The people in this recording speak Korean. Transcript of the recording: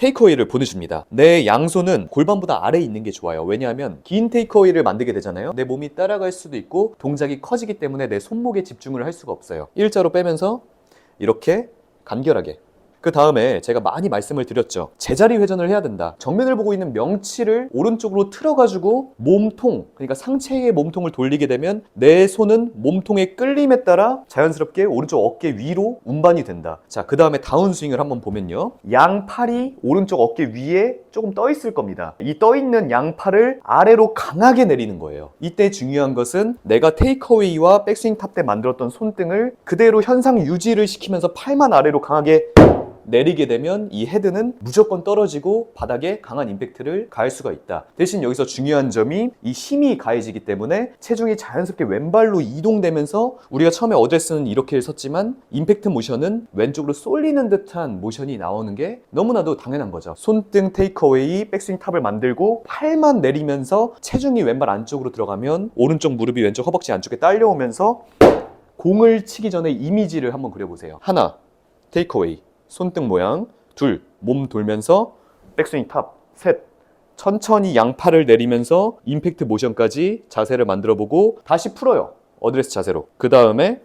테이크어웨이를 보내줍니다. 내 양손은 골반보다 아래에 있는 게 좋아요. 왜냐하면 긴 테이크어웨이를 만들게 되잖아요. 내 몸이 따라갈 수도 있고 동작이 커지기 때문에 내 손목에 집중을 할 수가 없어요. 일자로 빼면서 이렇게 간결하게 그 다음에 제가 많이 말씀을 드렸죠. 제자리 회전을 해야 된다. 정면을 보고 있는 명치를 오른쪽으로 틀어가지고 몸통, 그러니까 상체의 몸통을 돌리게 되면 내 손은 몸통의 끌림에 따라 자연스럽게 오른쪽 어깨 위로 운반이 된다. 자, 그 다음에 다운스윙을 한번 보면요. 양 팔이 오른쪽 어깨 위에 조금 떠 있을 겁니다. 이 떠 있는 양 팔을 아래로 강하게 내리는 거예요. 이때 중요한 것은 내가 테이크어웨이와 백스윙 탑 때 만들었던 손등을 그대로 현상 유지를 시키면서 팔만 아래로 강하게 내리게 되면 이 헤드는 무조건 떨어지고 바닥에 강한 임팩트를 가할 수가 있다. 대신 여기서 중요한 점이 이 힘이 가해지기 때문에 체중이 자연스럽게 왼발로 이동되면서 우리가 처음에 어드레스는 이렇게 섰지만 임팩트 모션은 왼쪽으로 쏠리는 듯한 모션이 나오는 게 너무나도 당연한 거죠. 손등 테이크어웨이 백스윙 탑을 만들고 팔만 내리면서 체중이 왼발 안쪽으로 들어가면 오른쪽 무릎이 왼쪽 허벅지 안쪽에 딸려오면서 공을 치기 전에 이미지를 한번 그려보세요. 하나, 테이크어웨이. 손등 모양 둘 몸 돌면서 백스윙 탑 셋. 천천히 양팔을 내리면서 임팩트 모션까지 자세를 만들어 보고 다시 풀어요. 어드레스 자세로. 그 다음에